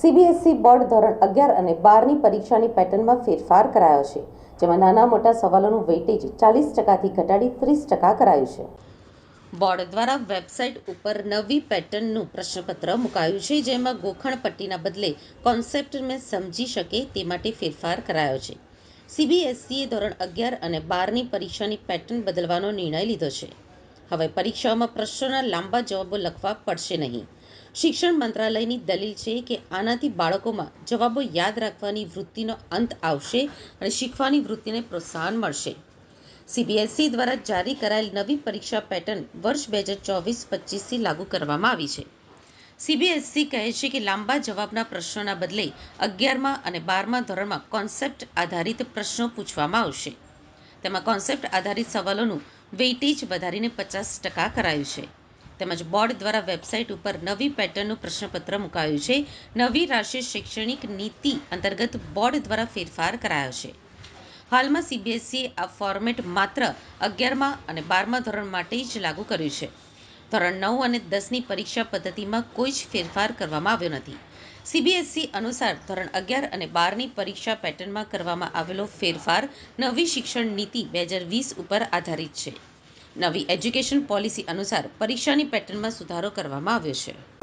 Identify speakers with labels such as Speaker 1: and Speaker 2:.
Speaker 1: CBSE board ધોરણ અગિયાર અને બારની પરીક્ષાની પેટર્નમાં ફેરફાર કરાયો છે, જેમાં નાના મોટા સવાલોનું વેઇટેજ ચાલીસ ટકાથી ઘટાડી ત્રીસ ટકા કરાયું છે. બોર્ડ દ્વારા વેબસાઇટ ઉપર નવી પેટર્નનું પ્રશ્નપત્ર મુકાયું છે, જેમાં ગોખણ પટ્ટીના બદલે કોન્સેપ્ટને સમજી શકે તે માટે ફેરફાર કરાયો છે. સીબીએસઈએ ધોરણ અગિયાર અને બારની પરીક્ષાની પેટર્ન બદલવાનો નિર્ણય લીધો છે. હવે પરીક્ષાઓમાં પ્રશ્નોના લાંબા જવાબો લખવા પડશે નહીં. શિક્ષણ મંત્રાલયની દલીલ છે કે આનાથી બાળકોમાં જવાબો યાદ રાખવાની વૃત્તિનો અંત આવશે અને શીખવાની વૃત્તિને પ્રોત્સાહન મળશે. સીબીએસઈ દ્વારા જારી કરાયેલ નવી પરીક્ષા પેટર્ન વર્ષ બે હજાર ચોવીસ પચીસથી લાગુ કરવામાં આવી છે. સીબીએસઈ કહે છે કે લાંબા જવાબના પ્રશ્નોના બદલે અગિયારમાં અને બારમા ધોરણમાં કોન્સેપ્ટ આધારિત પ્રશ્નો પૂછવામાં આવશે. તેમાં કોન્સેપ્ટ આધારિત સવાલોનું વેઇટેજ વધારીને પચાસ ટકા કરાયું છે. તેમજ બોર્ડ દ્વારા વેબસાઇટ ઉપર નવી પેટર્નનું પ્રશ્નપત્ર મુકાયું છે. નવી રાષ્ટ્રીય શૈક્ષણિક નીતિ અંતર્ગત બોર્ડ દ્વારા ફેરફાર કરાયો છે. હાલમાં સીબીએસઈએ આ ફોર્મેટ માત્ર અગિયારમાં અને બારમા ધોરણ માટે જ લાગુ કર્યું છે. ધોરણ નવ અને દસની પરીક્ષા પદ્ધતિમાં કોઈ જ ફેરફાર કરવામાં આવ્યો નથી. સીબીએસઈ અનુસાર ધોરણ અગિયાર અને બારની પરીક્ષા પેટર્નમાં કરવામાં આવેલો ફેરફાર નવી શિક્ષણ નીતિ બે હજાર વીસ ઉપર આધારિત છે. નવી એજ્યુકેશન પોલિસી અનુસાર પરીક્ષાની પેટર્નમાં સુધારો કરવામાં આવ્યો છે.